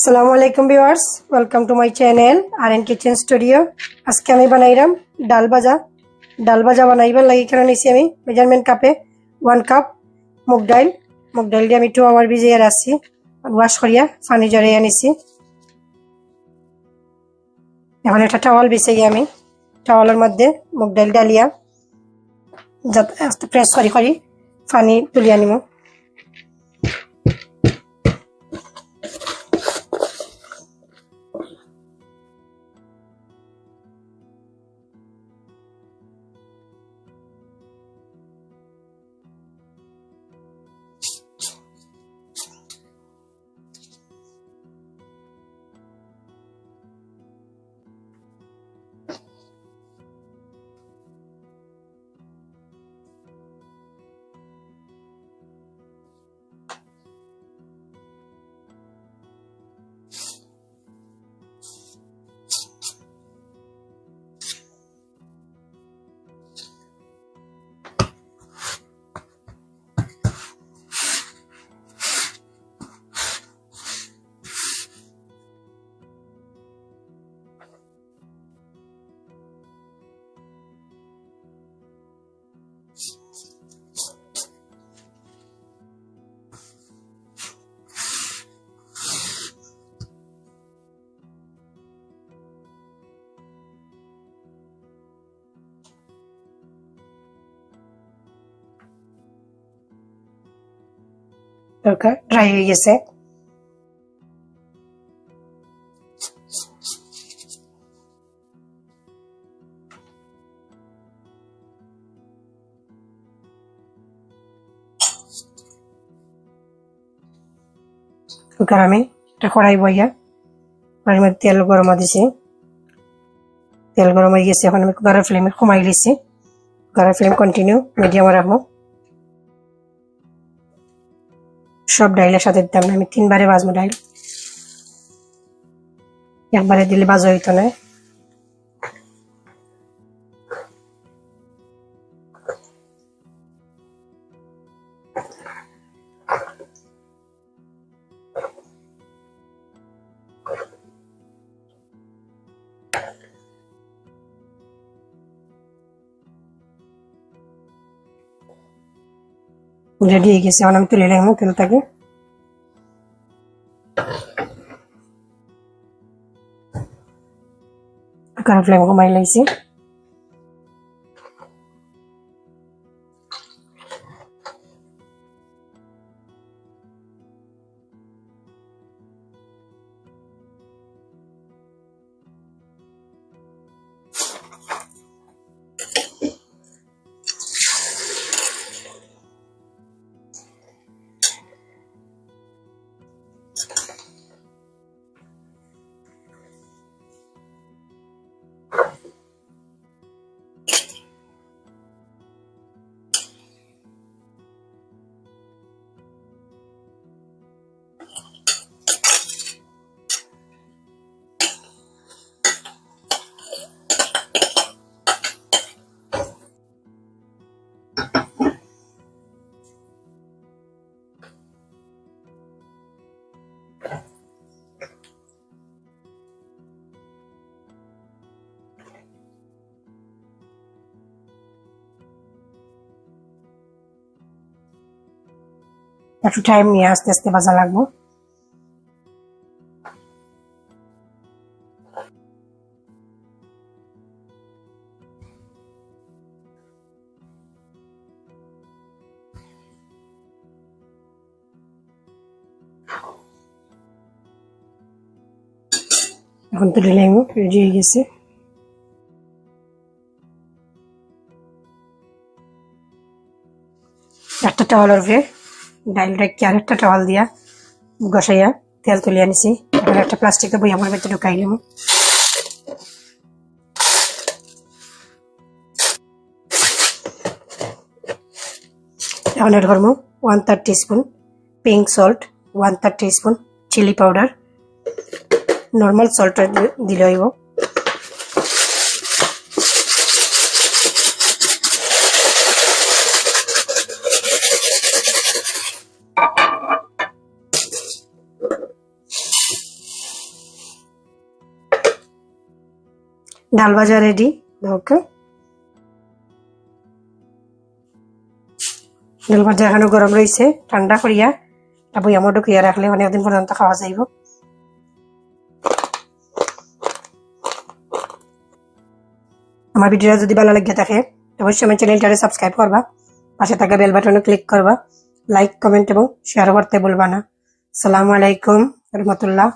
আসসালামু আলাইকুম viewers welcome to my channel R N kitchen studio আজকে আমি বানাইলাম ডাল ভাজা ডাল ভাজা বানাইবার লাগে এখানে নিছি আমি মেজারমেন্ট কাপে ওয়ান কাপ মুগ ডাইল মুগ ডাইল দিয়ে আমি টু আওয়ার ভিজিয়ে রাখছি ওয়াশ করিয়া পানি জড়িয়ে আনিছি এখন একটা টাওয়াল বিছিয়ে আমি টাওয়ালের মধ্যে মুগ ডাইল ডালিয়া যাতে প্রেস করি করি পানি তুলিয়া নিমু দরকার ড্রাই হয়ে গেছে কুকার আমি একটা কড়াই বইয়া কড়াইয়ের মধ্যে তেল গরম দিছি। তেল গরম হয়ে গেছে, এখন আমি কুকারের ফ্লেমে কমাই লিছি কুকারের ফ্লেম কন্টিনিউ মিডিয়ামে রাখব। সব ডাইলের সাথে দিতাম না আমি তিনবারে বাজবো ডাইল। একবারে দিলে বাজা হইতো না। রেডি হয়ে গেছে এখন আমি তুলে নিলাম তেলটাকে কারণ ফ্লেম কমাই লাইছি একটু টাইম নিয়ে আস্তে আস্তে বাজা লাগবো। এখন তো ঢেলে রেডি হয়ে গেছে। একটা টাওয়ালের উপরে ডাইল রেখে আর একটা টাওয়াল দিয়া গসাইয়া তেল তুলিয়া নিছি। এখন একটা প্লাস্টিকের বই আমার ভেতরে ঢুকাইলাম এখন এর করব one third teaspoon pink salt one third teaspoon chili powder normal সল্টটা দিলে হইব। ডাল ভাজা রেডি ওকে ডাল ভাজা এখনও গরম রয়েছে, ঠান্ডা করিয়া এটা বইয়ামো ঢুকিয়া রাখলে অনেকদিন পর্যন্ত খাওয়া যাইব। আমার ভিডিওটা যদি ভালো লাগে থাকে, অবশ্যই আমার চ্যানেলটারে সাবস্ক্রাইব করবা, পাশে থাকা বেল বাটনে ক্লিক করবা লাইক কমেন্ট এবং শেয়ার করতে বলবা না। সালামু আলাইকুম, রহমতুল্লাহ।